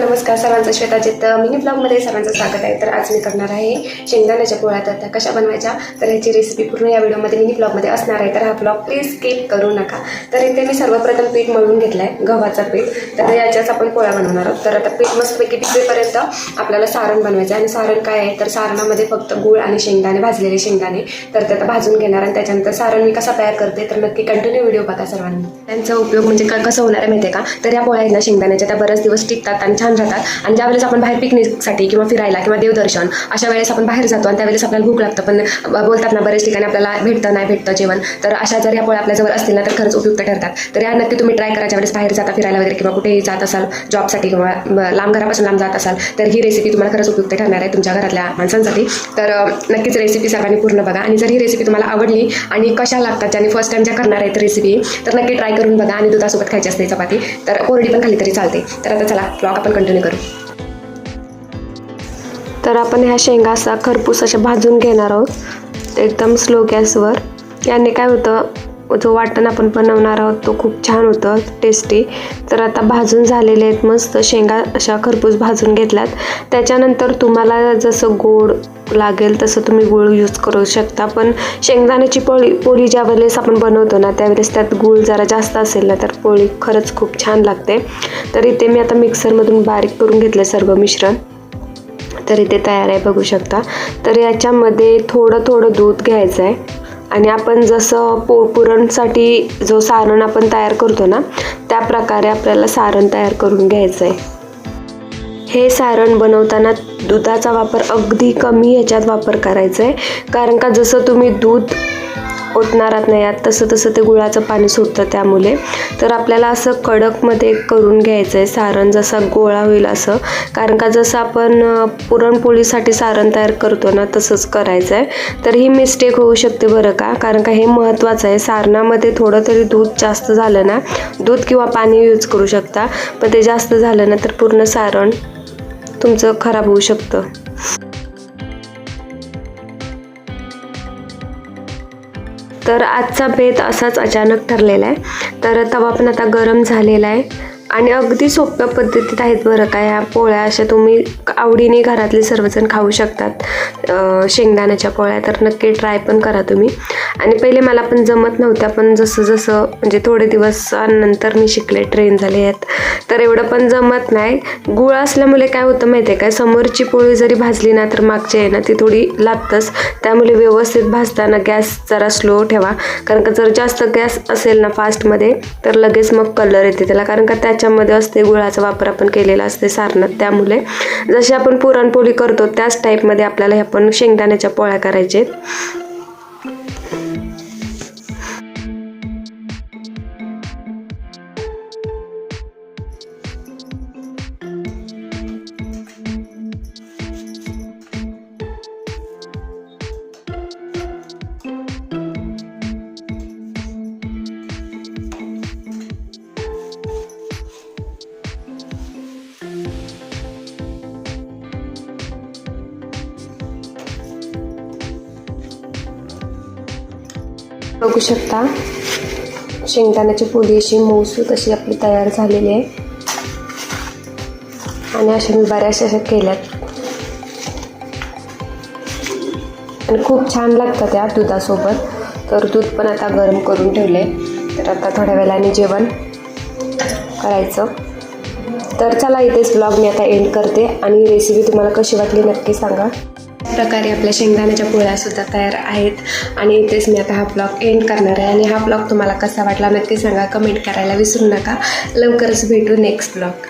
नमस्कार सर्वांचं श्वेताजित मिनी ब्लॉगमध्ये सर्वांचं स्वागत आहे. तर आज मी करणार आहे शेंगदाण्याच्या पोळ्या तर त्या कशा बनवायच्या तर ह्याची रेसिपी पूर्ण या व्हिडिओमध्ये मिनी ब्लॉगमध्ये असणार आहे. तर हा ब्लॉग प्लीज स्किप करू नका. तर इथे मी सर्वप्रथम पीठ मळून घेतलं आहे गव्हाचं पीठ. तर याच्याच आपण पोळ्या बनवणार आहोत. तर आता पीठ मस्तपैकी टिपेपर्यंत आपल्याला सारण बनवायचं आहे. आणि सारण काय आहे? तर सारणामध्ये फक्त गूळ आणि शेंगदाणे भाजलेले शेंगदाणे. तर त्यात भाजून घेणार आणि त्याच्यानंतर सारण मी कसा तयार करते तर नक्की कंटिन्यू व्हिडिओ बघा सर्वांनी. त्यांचा उपयोग म्हणजे का कसं होणार आहे माहिती आहे का? तर या पोळ्या आहेत ना शेंगदाण्याच्या. त्या बरेच दिवस टिकतात आणि छान राहतात. आणि ज्यावेळेस आपण बाहेर पिकनिकसाठी किंवा फिरायला किंवा देवदर्शन अशा वेळेस आपण बाहेर जातो आणि त्यावेळेस आपल्याला भूक लागतं. पण बोलतात ना बरेच ठिकाणी आपल्याला भेटतं नाही भेटतं जेवण. तर अशा जर या पोळ्या आपल्याजवळ असतील ना तर खरंच उपयुक्त ठरतात. तर या नक्की तुम्ही ट्राय करा. ज्यावेळेस बाहेर जाता फिरायला वगैरे किंवा कुठेही जात असाल जॉबसाठी किंवा लांब घरापासून लांब जात असाल तर ही रेसिपी तुम्हाला खरंच उपयुक्त ठरणार आहे तुमच्या घरातल्या माणसांसाठी. तर नक्कीच रेसिपी सर्वांनी पूर्ण बघा. आणि जर ही रेसिपी तुम्हाला आवडली आणि कशा लागतात ज्यांनी फर्स्ट टाइम ज्या करणार आहेत रेसिपी तर नक्की ट्राय करून बघा. आणि दुधासोबत खायची असते चपाती तर कोरडी पण खाली तरी चालते. तर आता चला ब्लॉग आपण कंटिन्यू करू. तर आपण ह्या शेंगा असा खरपूस अशा भाजून घेणार आहोत. एकदम स्लो गॅसवर याने काय होतं जो वाटण आपण बनवणार आहोत तो खूप छान होतं टेस्टी तर आता भाजून झालेले आहेत मस्त शेंगा अशा खरपूस भाजून घेतल्यात. त्याच्यानंतर तुम्हाला जसं गोड लागेल तसं तुम्ही गूळ यूज करू शकता. पण शेंगदाण्याची पोळी पोळी ज्या वेळेस आपण बनवतो ना त्यावेळेस त्यात गूळ जरा जास्त असेल ना तर पोळी खरंच खूप छान लागते. तर इथे मी आता मिक्सरमधून बारीक करून घेतलं सर्व मिश्रण. तर इथे तयार आहे बघू शकता. तर याच्यामध्ये थोडं थोडं दूध घ्यायचं आहे आणि आपण जसं पो पुरणसाठी जो सारण आपण तयार करतो ना त्या प्रकारे आपल्याला सारण तयार करून घ्यायचं आहे हे सारण बनवताना दुधाचा वापर अगदी कमी याच्यात वापर करायचा आहे कारण का जसं तुम्ही दूध ओतणारात नाही आत. तसं तसं ते गुळाचं पाणी सुटतं त्यामुळे. तर आपल्याला असं कडकमध्ये करून घ्यायचं आहे सारण जसा गोळा होईल असं. कारण का जसं आपण पुरणपोळीसाठी सारण तयार करतो ना तसंच करायचं आहे तर ही मिस्टेक होऊ शकते बरं का? कारण का हे महत्त्वाचं आहे. सारणामध्ये थोडं तरी दूध जास्त झालं ना दूध किंवा पाणी यूज करू शकता. पण ते जास्त झालं ना तर पूर्ण सारण तुमचं खराब होऊ शकतं. तर आजचा बेत असाच अचानक ठरलेला आहे. तर तवा पण आता गरम झालेला आहे. आणि अगदी सोप्या पद्धतीत आहेत बरं का ह्या पोळ्या अशा तुम्ही आवडीने घरातले सर्वजण खाऊ शकतात शेंगदाण्याच्या पोळ्या. तर नक्की ट्राय पण करा तुम्ही. आणि पहिले मला पण जमत नव्हत्या पण जसं जसं म्हणजे थोडे दिवसानंतर मी शिकले ट्रेन झाले आहेत. तर एवढं पण जमत नाही. गुळ असल्यामुळे काय होतं माहिती आहे काय समोरची पोळी जरी भाजली ना तर मागची आहे ना ती थोडी लागतंच त्यामुळे व्यवस्थित भाजताना गॅस जरा स्लो ठेवा. कारण का जर जास्त गॅस असेल ना फास्टमध्ये तर लगेच मग कलर येते त्याला. कारण का त्याच्यामध्ये असते गुळाचा वापर आपण केलेला असते सारणात त्यामुळे जशी आपण पुरणपोळी करतो त्याच टाईपमध्ये आपल्याला हे आपण शेंगदाण्याच्या पोळ्या करायचे बघू शकता. शेंगदाण्याची पोळी अशी मऊसूत अशी आपली तयार झालेली आहे. आणि अशा मी बऱ्याचशा अशा केल्यात. आणि खूप छान लागतात त्या दुधासोबत. तर दूध पण आता गरम करून ठेवले तर आता थोड्या वेळाने जेवण करायचं. तर चला इथेच ब्लॉग मी आता एंड करते. आणि रेसिपी तुम्हाला कशी वाटली नक्की सांगा. प्रकारे आपल्या शेंगदाण्याच्या पोळ्या सुद्धा तयार आहेत. आणि इथेच मी आता हा ब्लॉग एंड करणार आहे. आणि हा ब्लॉग तुम्हाला कसा वाटला नक्की सांगा. कमेंट करायला विसरू नका. लवकरच भेटू नेक्स्ट ब्लॉग